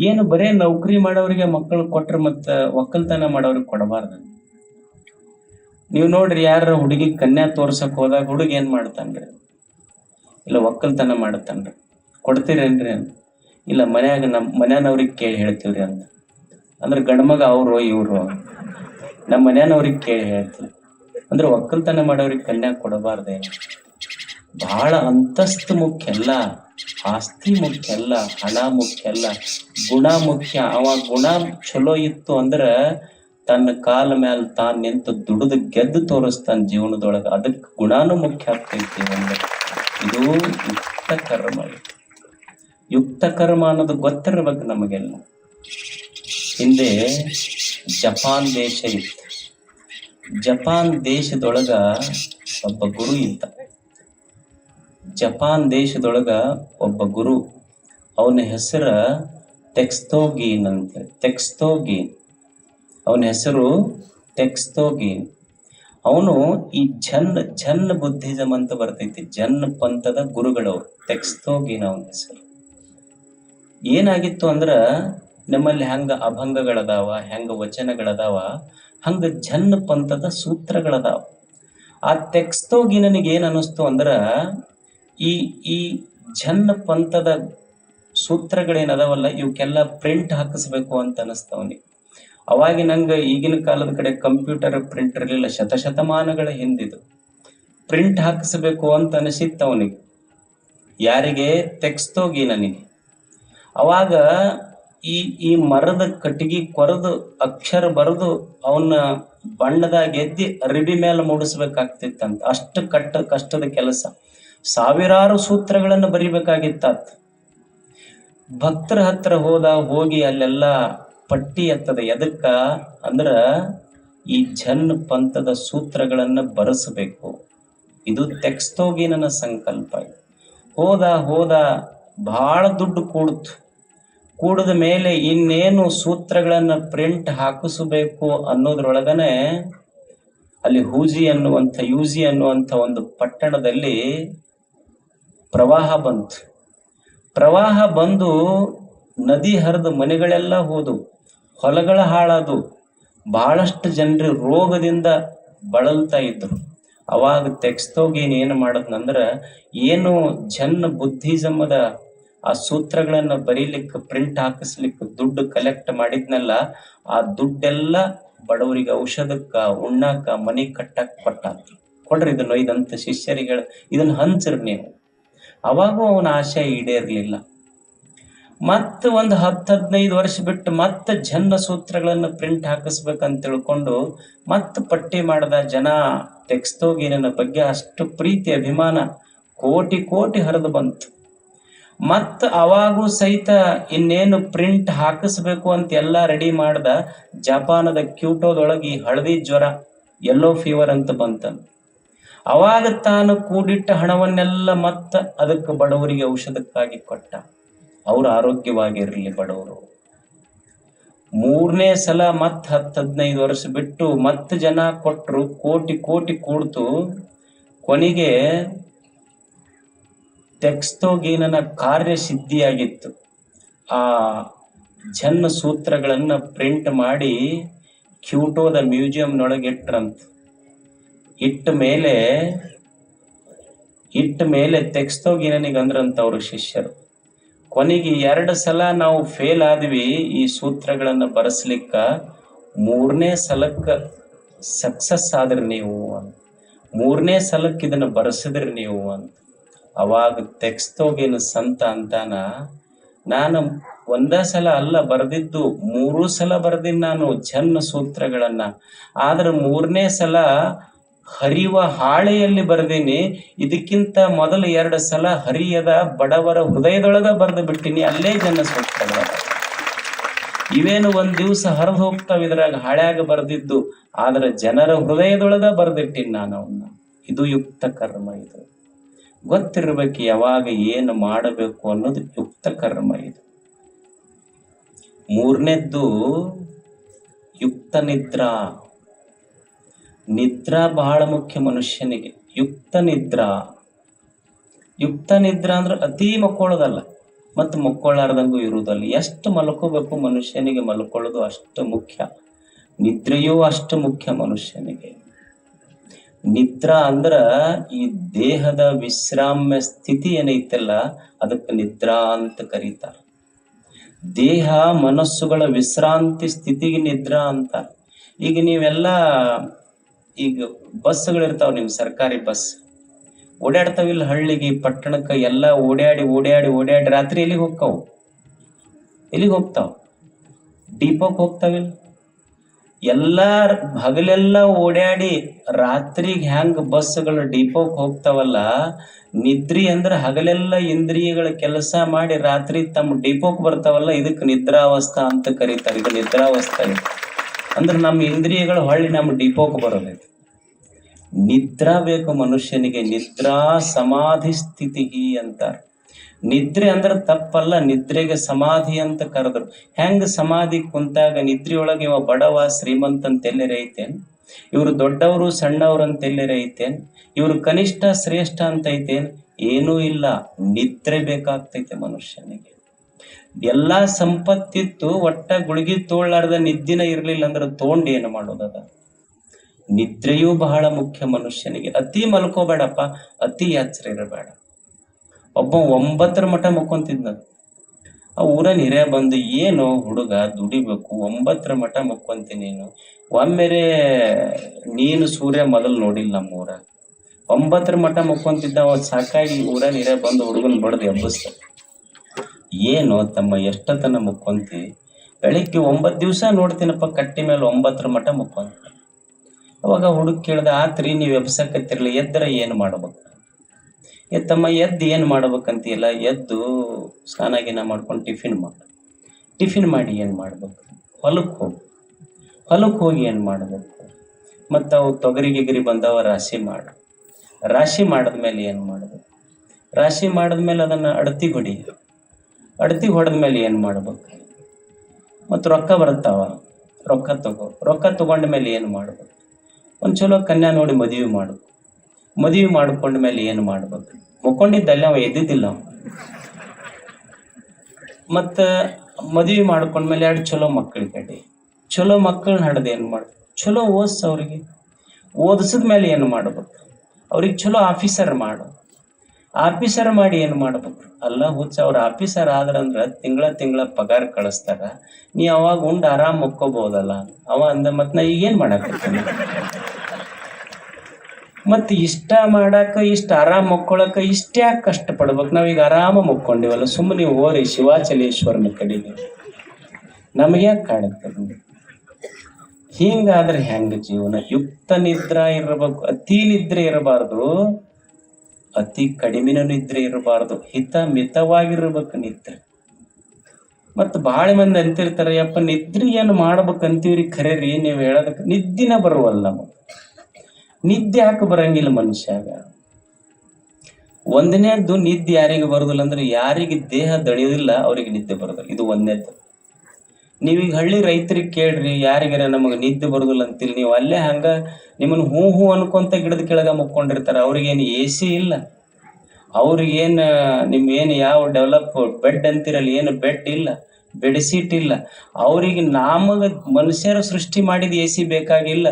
ಏನು ಬರೇ ನೌಕರಿ ಮಾಡೋರಿಗೆ ಮಕ್ಕಳು ಕೊಟ್ರೆ ಮತ್ತ ಒಕ್ಕಲ್ತನ ಮಾಡೋರಿಗೆ ಕೊಡಬಾರ್ದು. ನೀವು ನೋಡ್ರಿ ಯಾರ ಹುಡುಗಿ ಕನ್ಯಾ ತೋರ್ಸಕ್ ಹೋದಾಗ ಹುಡುಗ ಏನ್ ಮಾಡ್ತಾನ್ರಿ? ಇಲ್ಲ ಒಕ್ಕಲ್ತನ ಮಾಡ್ತಾನ್ರಿ. ಕೊಡ್ತೀರೇನ್ರಿ ಅಂತ. ಇಲ್ಲ ಮನ್ಯಾಗ ನಮ್ಮ ಮನ್ಯಾನವ್ರಿಗೆ ಕೇಳಿ ಹೇಳ್ತೀವ್ರಿ ಅಂತ. ಅಂದ್ರೆ ಗಂಡ್ಮಗ ಅವರು, ಇವ್ರು. ನಮ್ಮ ಮನ್ಯಾನವ್ರಿಗೆ ಕೇಳಿ ಹೇಳ್ತೀವಿ. ಅಂದ್ರೆ ಒಕ್ಕಲ್ತನ ಮಾಡೋರಿಗೆ ಕನ್ಯಾ ಕೊಡಬಾರ್ದೆ ಬಹಳ ಅಂತಸ್ತು ಮುಖ್ಯ ಅಲ್ಲ, ಆಸ್ತಿ ಮುಖ್ಯ ಅಲ್ಲ, ಹಣ ಮುಖ್ಯ ಅಲ್ಲ, ಗುಣ ಮುಖ್ಯ. ಅವ ಗುಣ ಚಲೋ ಇತ್ತು ಅಂದ್ರ ತನ್ನ ಕಾಲ ಮ್ಯಾಲ ತಾನ್ ನಿಂತು ದುಡಿದು ಗೆದ್ದು ತೋರಿಸ್ತಾನ ಜೀವನದೊಳಗ. ಅದಕ್ ಗುಣಾನು ಮುಖ್ಯ ಆಗ್ತೈತಿ ಅಂದ್ರೆ ಇದು ಯುಕ್ತ ಕರ್ಮ. ಯುಕ್ತ ಕರ್ಮ ಅನ್ನೋದು ಗೊತ್ತಿರ್ಬೇಕು ನಮಗೆಲ್ಲ. ಹಿಂದೆ ಜಪಾನ್ ದೇಶ ಇತ್ತು. ಜಪಾನ್ ದೇಶದೊಳಗ ಒಬ್ಬ ಗುರು ಇದ್ದ. ಜಪಾನ್ ದೇಶದೊಳಗ ಒಬ್ಬ ಗುರು, ಅವನ ಹೆಸರ ಟೆಕ್ಸ್ತೋಗೀನ್ ಅಂತ ಟೆಕ್ಸ್ತೋಗೀನ್ ಅವನ ಹೆಸರು ಟೆಕ್ಸ್ತೋಗೀನ್ ಅವನು ಈ ಜನ್ ಜನ್ ಬುದ್ಧಿಸಮ್ ಅಂತ ಬರ್ತೈತಿ ಜನ್ ಪಂಥದ ಗುರುಗಳವರು. ಟೆಕ್ಸ್ತೋಗೀನ್ ಅವನ ಹೆಸರು. ಏನಾಗಿತ್ತು ಅಂದ್ರ, ನಮ್ಮಲ್ಲಿ ಹೆಂಗ ಅಭಂಗಗಳದಾವ, ಹೆಂಗ ವಚನಗಳದಾವ, ಹಂಗ ಜನ್ ಪಂಥದ ಸೂತ್ರಗಳದಾವ. ಆ ಟೆಕ್ಸ್ಟೋಗಿನ್ ನನಗೆ ಏನ್ ಅನಿಸ್ತು ಅಂದ್ರ ಈ ಈ ಜನ್ ಪಂಥದ ಸೂತ್ರಗಳೇನದವಲ್ಲ, ಇವಕ್ಕೆಲ್ಲ ಪ್ರಿಂಟ್ ಹಾಕಿಸ್ಬೇಕು ಅಂತ ಅನಿಸ್ತ ಅವನಿಗೆ ಅವಾಗಿ ನಂಗೆ ಈಗಿನ ಕಾಲದ ಕಡೆ ಕಂಪ್ಯೂಟರ್ ಪ್ರಿಂಟ್ ಇರಲಿಲ್ಲ, ಶತಶತಮಾನಗಳ ಹಿಂದಿದು. ಪ್ರಿಂಟ್ ಹಾಕಿಸ್ಬೇಕು ಅಂತ ಅನಿಸಿತ್ತು ಅವನಿಗೆ ಯಾರಿಗೆ? ತೆಕ್ಸ್ತೋಗಿ ನನಗೆ. ಅವಾಗ ಈ ಈ ಮರದ ಕಟ್ಟಿಗೆ ಕೊರೆದು ಅಕ್ಷರ ಬರೆದು ಅವನ್ನ ಬಣ್ಣದಾಗ ಎದ್ದಿ ಅರಿಬಿ ಮೇಲೆ ಮೂಡಿಸ್ಬೇಕಾಗ್ತಿತ್ತಂತ. ಅಷ್ಟು ಕಟ್ಟ, ಕಷ್ಟದ ಕೆಲಸ. ಸಾವಿರಾರು ಸೂತ್ರಗಳನ್ನು ಬರಿಬೇಕಾಗಿತ್ತ ಭಕ್ತರ ಹತ್ರ ಹೋದ ಹೋಗಿ ಅಲ್ಲೆಲ್ಲ ಪಟ್ಟಿ ಎತ್ತದ ಎದಕ್ಕ? ಅಂದ್ರ ಈ ಜನ್ ಪಂಥದ ಸೂತ್ರಗಳನ್ನ ಬರೆಸಬೇಕು. ಇದು ತೆಕ್ಸ್ತೋಗಿ ನನ್ನ ಸಂಕಲ್ಪ. ಹೋದ ಹೋದ ಬಹಳ ದುಡ್ಡು ಕೂಡ್ತು. ಕೂಡದ ಮೇಲೆ ಇನ್ನೇನು ಸೂತ್ರಗಳನ್ನ ಪ್ರಿಂಟ್ ಹಾಕಿಸಬೇಕು ಅನ್ನೋದ್ರೊಳಗನೆ ಅಲ್ಲಿ ಹೂಜಿ ಅನ್ನುವಂಥ, ಯೂಜಿ ಅನ್ನುವಂಥ ಒಂದು ಪಟ್ಟಣದಲ್ಲಿ ಪ್ರವಾಹ ಬಂತು. ಪ್ರವಾಹ ಬಂದು ನದಿ ಹರಿದು ಮನೆಗಳೆಲ್ಲ ಹೋದು ಹೊಲಗಳ ಹಾಳಾದವು. ಬಹಳಷ್ಟು ಜನರು ರೋಗದಿಂದ ಬಳಲ್ತಾ ಇದ್ರು. ಅವಾಗ ತೆಕ್ಸ್ತೋಗಿ ಏನು ಮಾಡದ್ನಂದ್ರ ಏನು ಜನ್ ಬುದ್ಧಿಸಮದ ಆ ಸೂತ್ರಗಳನ್ನ ಬರೀಲಿಕ್ಕೆ ಪ್ರಿಂಟ್ ಹಾಕಿಸ್ಲಿಕ್ಕೆ ದುಡ್ಡು ಕಲೆಕ್ಟ್ ಮಾಡಿದ್ನಲ್ಲ, ಆ ದುಡ್ಡೆಲ್ಲ ಬಡವರಿಗೆ ಔಷಧಕ್ಕ, ಉಣ್ಣಾಕ, ಮನೆ ಕಟ್ಟಕ್ ಕೊಟ್ಟ ಕೊಡ್ರಿ ಇದನ್ನ ಇದಂತ ಶಿಷ್ಯರಿಗೆ ಇದನ್ನ ಹಂಚ್ರಿ ನೀವು. ಅವಾಗೂ ಅವನ ಆಶಯ ಈಡೇರ್ಲಿಲ್ಲ. ಮತ್ತ ಒಂದು ಹತ್ತು ಹದಿನೈದು ವರ್ಷ ಬಿಟ್ಟು ಮತ್ತೆ ಜನ್ನ ಸೂತ್ರಗಳನ್ನ ಪ್ರಿಂಟ್ ಹಾಕಿಸ್ಬೇಕಂತ ತಿಳ್ಕೊಂಡು ಮತ್ತೆ ಪಟ್ಟಿ ಮಾಡಿದ ಜನ ಟೆಕ್ಸ್ತೋಗಿನ ಬಗ್ಗೆ ಅಷ್ಟು ಪ್ರೀತಿ, ಅಭಿಮಾನ ಕೋಟಿ ಕೋಟಿ ಹರಿದು ಬಂತು. ಮತ್ತ ಅವಾಗೂ ಸಹಿತ ಇನ್ನೇನು ಪ್ರಿಂಟ್ ಹಾಕಿಸ್ಬೇಕು ಅಂತ ಎಲ್ಲಾ ರೆಡಿ ಮಾಡ್ದ ಜಪಾನದ ಕ್ಯೂಟೋದೊಳಗೆ ಈ ಹಳದಿ ಜ್ವರ ಎಲ್ಲೋ ಫೀವರ್ ಅಂತ ಬಂತಂತ. ಅವಾಗ ತಾನು ಕೂಡಿಟ್ಟ ಹಣವನ್ನೆಲ್ಲ ಮತ್ತ ಅದಕ್ಕೆ ಬಡವರಿಗೆ ಔಷಧಕ್ಕಾಗಿ ಕೊಟ್ಟ. ಅವ್ರು ಆರೋಗ್ಯವಾಗಿರಲಿ ಬಡವರು. ಮೂರನೇ ಸಲ ಮತ್ ಹತ್ತು ಹದಿನೈದು ವರ್ಷ ಬಿಟ್ಟು ಮತ್ತೆ ಜನ ಕೊಟ್ಟರು ಕೋಟಿ ಕೋಟಿ ಕೂಡ್ತು. ಕೊನೆಗೆ ತೆಕ್ಸ್ತೋಗೀನನ ಕಾರ್ಯ ಸಿದ್ಧಿಯಾಗಿತ್ತು ಆ ಜನ್ನ ಸೂತ್ರಗಳನ್ನ ಪ್ರಿಂಟ್ ಮಾಡಿ ಕ್ಯೂಟೋದ ಮ್ಯೂಸಿಯಂನೊಳಗೆ ಇಟ್ರಂತ. ಇಟ್ಟ ಮೇಲೆ ಇಟ್ಟ ಮೇಲೆ ತೆಗ್ಸ್ತೋಗಿ ಅಂದ್ರಂತ ಅವ್ರ ಶಿಷ್ಯರು. ಕೊನೆಗೆ ಎರಡು ಸಲ ನಾವು ಫೇಲ್ ಆದ್ವಿ ಈ ಸೂತ್ರಗಳನ್ನ ಬರೆಸ್ಲಿಕ್ಕ, ಮೂರನೇ ಸಲಕ್ಕ ಸಕ್ಸಸ್ ಆದ್ರಿ ನೀವು ಅಂತ. ಮೂರನೇ ಸಲಕ್ಕೆ ಇದನ್ನ ಬರೆಸಿದ್ರಿ ನೀವು ಅಂತ. ಅವಾಗ ತೆಕ್ಸ್ತೋಗಿನ ಸಂತ ಅಂತಾನ, ನಾನು ಒಂದ ಸಲ ಅಲ್ಲ ಬರೆದಿದ್ದು, ಮೂರು ಸಲ ಬರ್ದಿನ್ ನಾನು ಜನ್ನ ಸೂತ್ರಗಳನ್ನ. ಆದ್ರೆ ಮೂರನೇ ಸಲ ಹರಿವ ಹಾಳೆಯಲ್ಲಿ ಬರ್ದೀನಿ. ಇದಕ್ಕಿಂತ ಮೊದಲು ಎರಡು ಸಲ ಹರಿಯದ ಬಡವರ ಹೃದಯದೊಳಗ ಬರೆದು ಬಿಟ್ಟಿನಿ. ಅಲ್ಲೇ ಜನ ಸ್ವಲ್ಪ ಇವೇನು ಒಂದ್ ದಿವಸ ಹರಿದು ಹೋಗ್ತಾವ ಇದ್ರಾಗ ಹಾಳ್ಯಾಗ ಬರ್ದಿದ್ದು, ಆದ್ರೆ ಜನರ ಹೃದಯದೊಳಗ ಬರ್ದಿಟ್ಟಿನಿ ನಾನು ಅವನ್ನ ಇದು ಯುಕ್ತ ಕರ್ಮ ಇದು. ಗೊತ್ತಿರ್ಬೇಕು ಯಾವಾಗ ಏನು ಮಾಡಬೇಕು ಅನ್ನೋದು ಯುಕ್ತ ಕರ್ಮ ಇದು. ಮೂರನೇದ್ದು ಯುಕ್ತ ನಿದ್ರಾ. ನಿದ್ರಾ ಬಹಳ ಮುಖ್ಯ ಮನುಷ್ಯನಿಗೆ. ಯುಕ್ತ ನಿದ್ರಾ. ಯುಕ್ತ ನಿದ್ರಾ ಅಂದ್ರೆ ಅತಿ ಮಕ್ಕೊಳ್ಳೋದಲ್ಲ. ಮತ್ತು ಮಕ್ಕೊಳ್ಳಾರ್ದಂಗೂ ಇರುವುದಲ್ಲ. ಎಷ್ಟು ಮಲ್ಕೋಬೇಕು ಮನುಷ್ಯನಿಗೆ ಮಲ್ಕೊಳ್ಳೋದು ಅಷ್ಟು ಮುಖ್ಯ. ನಿದ್ರೆಯೂ ಅಷ್ಟು ಮುಖ್ಯ ಮನುಷ್ಯನಿಗೆ. ನಿದ್ರಾ ಅಂದ್ರ ಈ ದೇಹದ ವಿಶ್ರಾಮ್ಯ ಸ್ಥಿತಿ ಏನೈತಲ್ಲ, ಅದಕ್ಕೆ ನಿದ್ರಾ ಅಂತ ಕರೀತಾರ. ದೇಹ ಮನಸ್ಸುಗಳ ವಿಶ್ರಾಂತಿ ಸ್ಥಿತಿಗೆ ನಿದ್ರಾ ಅಂತ ಈಗ ನೀವೆಲ್ಲ ಈಗ ಬಸ್ಗಳಿರ್ತಾವ ನಿಮ್ ಸರ್ಕಾರಿ ಬಸ್. ಓಡಾಡ್ತಾವಿಲ್ಲ ಹಳ್ಳಿಗೆ, ಪಟ್ಟಣಕ್ಕೆ ಎಲ್ಲ ಓಡಾಡಿ ಓಡಾಡಿ ಓಡಾಡಿ ರಾತ್ರಿ ಎಲ್ಲಿಗೆ ಹೋಗ್ತಾವ? ಎಲ್ಲಿಗೆ ಹೋಗ್ತಾವ? ಡಿಪೋಕ್ ಹೋಗ್ತಾವಿಲ್ಲ. ಎಲ್ಲ ಹಗಲೆಲ್ಲ ಓಡಾಡಿ ರಾತ್ರಿಗೆ ಹೆಂಗ್ ಬಸ್ಗಳು ಡಿಪೋಕ್ ಹೋಗ್ತಾವಲ್ಲ, ನಿದ್ರಿ ಅಂದ್ರೆ ಹಗಲೆಲ್ಲ ಇಂದ್ರಿಯಗಳ ಕೆಲಸ ಮಾಡಿ ರಾತ್ರಿ ತಮ್ಮ ಡಿಪೋಕ್ ಬರ್ತಾವಲ್ಲ ಇದಕ್ಕೆ ನಿದ್ರಾವಸ್ಥಾ ಅಂತ ಕರೀತಾರೆ. ಇದು ನಿದ್ರಾವಸ್ಥೆ. ಅಂದ್ರೆ ನಮ್ಮ ಇಂದ್ರಿಯಗಳು ಹೊಳ್ಳಿ ನಮ್ಮ ಡಿಪೋಕ್ ಬರೋದೈತಿ ನಿದ್ರಾ ಬೇಕು ಮನುಷ್ಯನಿಗೆ, ನಿದ್ರಾ ಸಮಾಧಿ ಸ್ಥಿತಿಗಿ ಅಂತಾರೆ. ನಿದ್ರೆ ಅಂದ್ರೆ ತಪ್ಪಲ್ಲ, ನಿದ್ರೆಗೆ ಸಮಾಧಿ ಅಂತ ಕರೆದ್ರು. ಹೆಂಗ್ ಸಮಾಧಿ ಕುಂತಾಗ ನಿದ್ರೆಯೊಳಗೆ ಇವ ಬಡವ, ಶ್ರೀಮಂತ ಅಂತ ಐತೇನ್? ಇವ್ರು ದೊಡ್ಡವರು, ಸಣ್ಣವ್ರು ಅಂತ ಐತೇನ್? ಇವ್ರು ಕನಿಷ್ಠ, ಶ್ರೇಷ್ಠ ಅಂತ ಐತೇನ್? ಏನೂ ಇಲ್ಲ. ನಿದ್ರೆ ಬೇಕಾಗ್ತೈತೆ ಮನುಷ್ಯನಿಗೆ. ಎಲ್ಲಾ ಸಂಪತ್ತಿತ್ತು, ಒಟ್ಟ ಗುಳಿಗೆ ತೋಳ್ಲಾರ್ದ ನಿದ್ದಿನ ಇರಲಿಲ್ಲ ಅಂದ್ರೆ ತೋಂಡ್ ಏನು ಮಾಡೋದದ ನಿದ್ರೆಯೂ ಬಹಳ ಮುಖ್ಯ ಮನುಷ್ಯನಿಗೆ. ಅತಿ ಮಲ್ಕೋಬೇಡಪ್ಪ, ಅತಿ ಎಚ್ಚರ ಇರಬೇಡ. ಒಬ್ಬ ಒಂಬತ್ತರ ಮಠ ಮಕ್ಕೊಂತಿದ್ನ. ಆ ಊರಲ್ಲಿ ಹಿರಿಯ ಬಂದು, ಏನು ಹುಡುಗ, ದುಡಿಬೇಕು, ಒಂಬತ್ತರ ಮಠ ಮಕ್ಕೊಂತೀನಿ ನೀನು. ಒಮ್ಮೆರೆ ನೀನು ಸೂರ್ಯ ಮೊದಲು ನೋಡಿಲ್ಲ ನಮ್ಮ ಊರ ಒಂಬತ್ತರ ಮಠ ಮಕ್ಕೊಂತಿದ್ದ ಅವ್ ಸಾಕಾಗಿ ಊರಲ್ಲಿ ಹಿರಿಯ ಬಂದು ಹುಡುಗನ್ ಬಡ್ದು ಎಬ್ಬಸ್ತ ಏನು ತಮ್ಮ ಎಷ್ಟತನ ಮುಕ್ಕೊಂತಿ ಬೆಳಿಗ್ಗೆ ಒಂಬತ್ತು ದಿವಸ ನೋಡ್ತೀನಪ್ಪ, ಕಟ್ಟಿ ಮೇಲೆ ಒಂಬತ್ತರ ಮಠ ಮುಕ್ಕೊಂತ. ಅವಾಗ ಹುಡುಗ ಕೇಳ್ದ, ಆತ್ರಿ, ನೀವು ಎಬ್ಸಕತ್ತಿರ್ಲಿ ಎದ್ದರ ಏನು ಮಾಡ್ಬೇಕು? ತಮ್ಮ, ಎದ್ದು ಏನು ಮಾಡ್ಬೇಕಂತಿಲ್ಲ ಎದ್ದು ಸ್ನಾನ ಗಿನ ಮಾಡ್ಕೊಂಡು ಟಿಫಿನ್ ಮಾಡು. ಟಿಫಿನ್ ಮಾಡಿ ಏನು ಮಾಡ್ಬೇಕು? ಹೊಲಕ್ಕೆ ಹೋಗು. ಹೊಲಕ್ಕೆ ಹೋಗಿ ಏನು ಮಾಡ್ಬೇಕು? ಮತ್ತು ಅವು ತೊಗರಿ ಗಿಗರಿ ಬಂದವ, ರಾಶಿ ಮಾಡು. ರಾಶಿ ಮಾಡಿದ್ಮೇಲೆ ಏನು ಮಾಡ್ಬೇಕು? ರಾಶಿ ಮಾಡಿದ್ಮೇಲೆ ಅದನ್ನು ಅಡತಿ ಹೊಡಿ ಅಡತಿ ಹೊಡೆದ್ಮೇಲೆ ಏನು ಮಾಡ್ಬೇಕು? ಮತ್ತು ರೊಕ್ಕ ಬರ್ತಾವ ರೊಕ್ಕ ತಗೋ. ರೊಕ್ಕ ತಗೊಂಡ ಮೇಲೆ ಏನು ಮಾಡ್ಬೇಕು? ಒಂದು ಚಲೋ ಕನ್ಯಾ ನೋಡಿ ಮದುವೆ ಮಾಡು ಮದುವೆ ಮಾಡ್ಕೊಂಡ ಮೇಲೆ ಏನು ಮಾಡ್ಬೇಕು? ಮುಕ್ಕೊಂಡಿದ್ದಲ್ಲ ಅವ, ಎದ್ದಿದ್ದಿಲ್ಲ ಮತ್ತು ಮದುವೆ ಮಾಡ್ಕೊಂಡ್ಮೇಲೆ ಎರಡು ಚಲೋ ಮಕ್ಕಳು ಕಡೆ ಚಲೋ ಮಕ್ಕಳನ್ನ ಹಡ್ದು ಏನು ಮಾಡ್ ಚಲೋ ಓದಿಸ್ ಅವ್ರಿಗೆ. ಓದಿಸಿದ ಮೇಲೆ ಏನು ಮಾಡ್ಬೇಕು? ಅವ್ರಿಗೆ ಚಲೋ ಆಫೀಸರ್ ಮಾಡು. ಆಫೀಸರ್ ಮಾಡಿ ಏನು ಮಾಡ್ಬೇಕು? ಅಲ್ಲ, ಹುಚ್ಚ, ಅವ್ರ ಆಫೀಸರ್ ಆದ್ರಂದ್ರ ತಿಂಗಳ ತಿಂಗಳ ಪಗಾರ ಕಳಿಸ್ತಾರ. ನೀ ಅವಾಗ ಉಂಡು ಆರಾಮ್ ಮುಕ್ಕೋಬಹುದಲ್ಲ ಅವ ಅಂದ ಮತ್ ನಾ ಈಗ ಏನ್ ಮಾಡಾಕತ್ತೀನಿ? ಮತ್ ಇಷ್ಟ ಮಾಡಾಕ, ಇಷ್ಟ ಆರಾಮ್ ಮಕ್ಕೊಳಕ ಇಷ್ಟ್ಯಾಕ್ ಕಷ್ಟ ಪಡ್ಬೇಕು ನಾವೀಗ ಆರಾಮ ಮುಕ್ಕೊಂಡಿವಲ್ಲ ಸುಮ್ಮನೆ ಹೋರಿ ಶಿವಾಚಲೇಶ್ವರನ ಕಡೆಗೆ. ನಮಗೆ ಯಾಕೆ ಕಾಡುತ್ತೆ ಹಿಂಗಾದ್ರೆ ಹೆಂಗ ಜೀವನ? ಯುಕ್ತ ನಿದ್ರಾ ಇರಬೇಕು, ಅತಿ ನಿದ್ರೆ ಇರಬಾರ್ದು. ಅತಿ ಕಡಿಮೆನೂ ನಿದ್ರೆ ಇರಬಾರ್ದು. ಹಿತ ಮಿತವಾಗಿರ್ಬೇಕು ನಿದ್ರೆ. ಮತ್ತು ಭಾಳ ಮಂದಿ ಅಂತಿರ್ತಾರ, ಯಪ್ಪ ನಿದ್ರಿ ಏನು ಮಾಡ್ಬೇಕಂತೀವ್ರಿ ಖರೆ ರೀ ನೀವ್ ಹೇಳೋದಕ್ಕೆ ನಿದ್ದಿನ ಬರುವಲ್ಲ ನಮಗೆ. ನಿದ್ದೆ ಯಾಕೆ ಬರಂಗಿಲ್ಲ ಮನುಷ್ಯಾಗ? ಒಂದನೇದ್ದು ನಿದ್ದೆ ಯಾರಿಗೆ ಬರುದಿಲ್ಲ ಅಂದ್ರೆ ಯಾರಿಗೆ ದೇಹ ದಣಿಯೋದಿಲ್ಲ, ಅವರಿಗೆ ನಿದ್ದೆ ಬರೋದಿಲ್ಲ. ಇದು ಒಂದನೇದ್ದು. ನೀವೀಗ ಹಳ್ಳಿ ರೈತರಿಗೆ ಕೇಳ್ರಿ, ಯಾರಿಗಾರ ನಮಗೆ ನಿದ್ದೆ ಬರುದಿಲ್ಲ ಅಂತಿಲ್ಲ ನೀವು ಅಲ್ಲೇ ಹಂಗ ನಿಮ್ಮನ್ನು ಹೂ ಹೂ ಅನ್ಕೊಂತ ಗಿಡದ ಕೆಳಗ ಮುಕ್ಕೊಂಡಿರ್ತಾರ, ಅವ್ರಿಗೇನು ಎ ಸಿ ಇಲ್ಲ. ಅವ್ರಿಗೇನು ನಿಮ್ ಏನು ಯಾವ ಡೆವಲಪ್ ಬೆಡ್ ಅಂತಿರಲ್ಲ, ಏನು ಬೆಡ್ ಇಲ್ಲ ಬೆಡ್ ಸೀಟ್ ಇಲ್ಲ. ಅವ್ರಿಗೆ ನಾಮಗ ಮನುಷ್ಯರ ಸೃಷ್ಟಿ ಮಾಡಿದ ಎ ಸಿ ಬೇಕಾಗಿಲ್ಲ.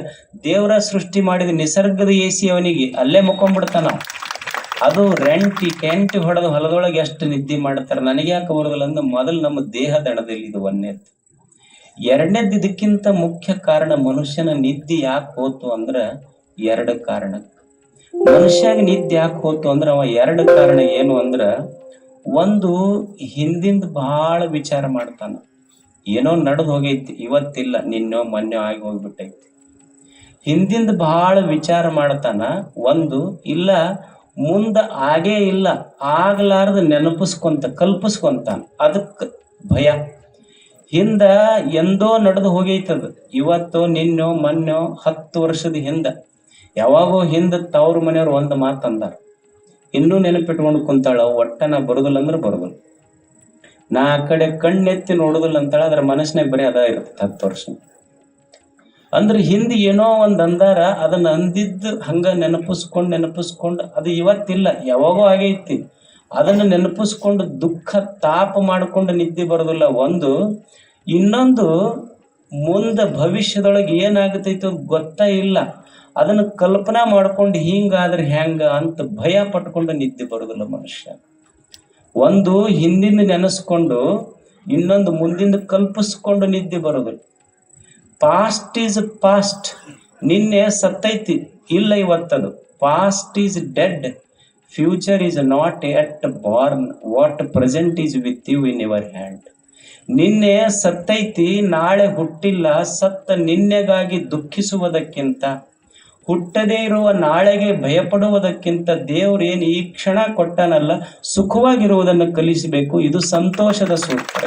ದೇವರ ಸೃಷ್ಟಿ ಮಾಡಿದ ನಿಸರ್ಗದ ಎ ಸಿ ಅವನಿಗೆ, ಅಲ್ಲೇ ಮುಕ್ಕೊಂಡ್ಬಿಡ್ತಾನ. ಅದು ರೆಂಟ್ ಕೆಂಟ್ ಹೊಡೆದು ಹೊಲದೊಳಗೆ ಎಷ್ಟು ನಿದ್ದೆ ಮಾಡ್ತಾರೆ ನನಗೆ ಯಾಕೆ ಬರೋದಿಲ್ಲ ಅಂದ್ರೆ ಮೊದಲು ನಮ್ಮ ದೇಹ ದಣದಲ್ಲಿ ಇದು ಒಂದೇದ್ದು ಎರಡನೇದ್ದು ಇದಕ್ಕಿಂತ ಮುಖ್ಯ ಕಾರಣ ಮನುಷ್ಯನ ನಿದ್ದೆ ಯಾಕೆ ಹೋತು ಅಂದ್ರ ಎರಡು ಕಾರಣ. ಮನುಷ್ಯಾಗ ನಿದ್ದೆ ಯಾಕೆ ಹೋತು ಅಂದ್ರ ಅವ ಎರಡು ಕಾರಣ ಏನು ಅಂದ್ರ ಒಂದು ಹಿಂದಿಂದ ಬಹಳ ವಿಚಾರ ಮಾಡ್ತಾನ. ಏನೋ ನಡೆದು ಹೋಗೈತಿ, ಇವತ್ತಿಲ್ಲ, ನಿನ್ನೋ ಮೊನ್ನೆ ಆಗಿ ಹೋಗ್ಬಿಟ್ಟೈತಿ. ಹಿಂದಿಂದ ಬಹಳ ವಿಚಾರ ಮಾಡ್ತಾನ, ಒಂದು ಇಲ್ಲ, ಮುಂದ ಆಗೇ ಇಲ್ಲ, ಆಗ್ಲಾರ್ದ ನೆನಪಿಸ್ಕೊಂತ, ಕಲ್ಪಿಸ್ಕೊಂತಾನ ಅದಕ್ ಭಯ. ಹಿಂದ ಎಂದೋ ನಡೆದು ಹೋಗೈತದ ಇವತ್ತು, ನಿನ್ನೋ, ಮೊನ್ನೋ, ಹತ್ತು ವರ್ಷದ ಹಿಂದ. ಯಾವಾಗೋ ಹಿಂದ ತವ್ರ ಮನೆಯವ್ರು ಒಂದ್ ಮಾತು ಅಂದಾರ. ಇನ್ನೂ ನೆನಪಿಟ್ಕೊಂಡು ಕುಂತಾಳ ಒಟ್ಟ ನಾ ಬರುದಿಲ್ಲ ಅಂದ್ರೆ ಬರುದಿಲ್ಲ. ನಾ ಆ ಕಡೆ ಕಣ್ಣೆತ್ತಿ ನೋಡುದಿಲ್ಲ ಅಂತಾಳ, ಅದ್ರ ಮನಸ್ಸಿನಾಗ ಬರೀ ಅದ ಇರುತ್ತೆ ಹತ್ತು ವರ್ಷ. ಅಂದ್ರೆ ಹಿಂದೆ ಏನೋ ಒಂದ್ ಅಂದಾರ, ಅದನ್ನ ಅಂದಿದ್ದು ಹಂಗ ನೆನಪಿಸ್ಕೊಂಡ್ ನೆನಪಿಸ್ಕೊಂಡ್, ಅದು ಇವತ್ತಿಲ್ಲ, ಯಾವಾಗೋ ಆಗೈತಿ. ಅದನ್ನು ನೆನಪಿಸ್ಕೊಂಡು ದುಃಖ ತಾಪ ಮಾಡಿಕೊಂಡು ನಿದ್ದೆ ಬರೋದಿಲ್ಲ. ಒಂದು, ಇನ್ನೊಂದು ಮುಂದೆ ಭವಿಷ್ಯದೊಳಗೆ ಏನಾಗತೈತೋ ಗೊತ್ತಾ ಇಲ್ಲ. ಅದನ್ನು ಕಲ್ಪನೆ ಮಾಡ್ಕೊಂಡು ಹಿಂಗಾದ್ರೆ ಹೆಂಗ ಅಂತ ಭಯ ಪಟ್ಕೊಂಡು ನಿದ್ದೆ ಬರೋದಿಲ್ಲ ಮನುಷ್ಯ. ಒಂದು ಹಿಂದಿನ ನೆನೆಸ್ಕೊಂಡು ಇನ್ನೊಂದು ಮುಂದಿಂದ ಕಲ್ಪಿಸ್ಕೊಂಡು ನಿದ್ದೆ ಬರೋದಿಲ್ಲ. ಪಾಸ್ಟ್ ಈಸ್ ಪಾಸ್ಟ್ ನಿನ್ನೆ ಸತ್ತೈತಿ, ಇಲ್ಲ ಇವತ್ತದು. Past is dead future is not yet born what present is with you in your hand ನಿನ್ನೆ ಸತ್ತೈತಿ, ನಾಳೆ ಹುಟ್ಟಿಲ್ಲ. ಸತ್ತ ನಿನ್ನೆಗಾಗಿ ದುಃಖಿಸುವುದಕ್ಕಿಂತ, ಹುಟ್ಟದೇ ಇರುವ ನಾಳೆಗೆ ಭಯಪಡುವುದಕ್ಕಿಂತ ದೇವ್ರೇನು ಈ ಕ್ಷಣ ಕೊಟ್ಟನಲ್ಲ, ಸುಖವಾಗಿರುವುದನ್ನು ಕಲಿಸಬೇಕು. ಇದು ಸಂತೋಷದ ಸೂತ್ರ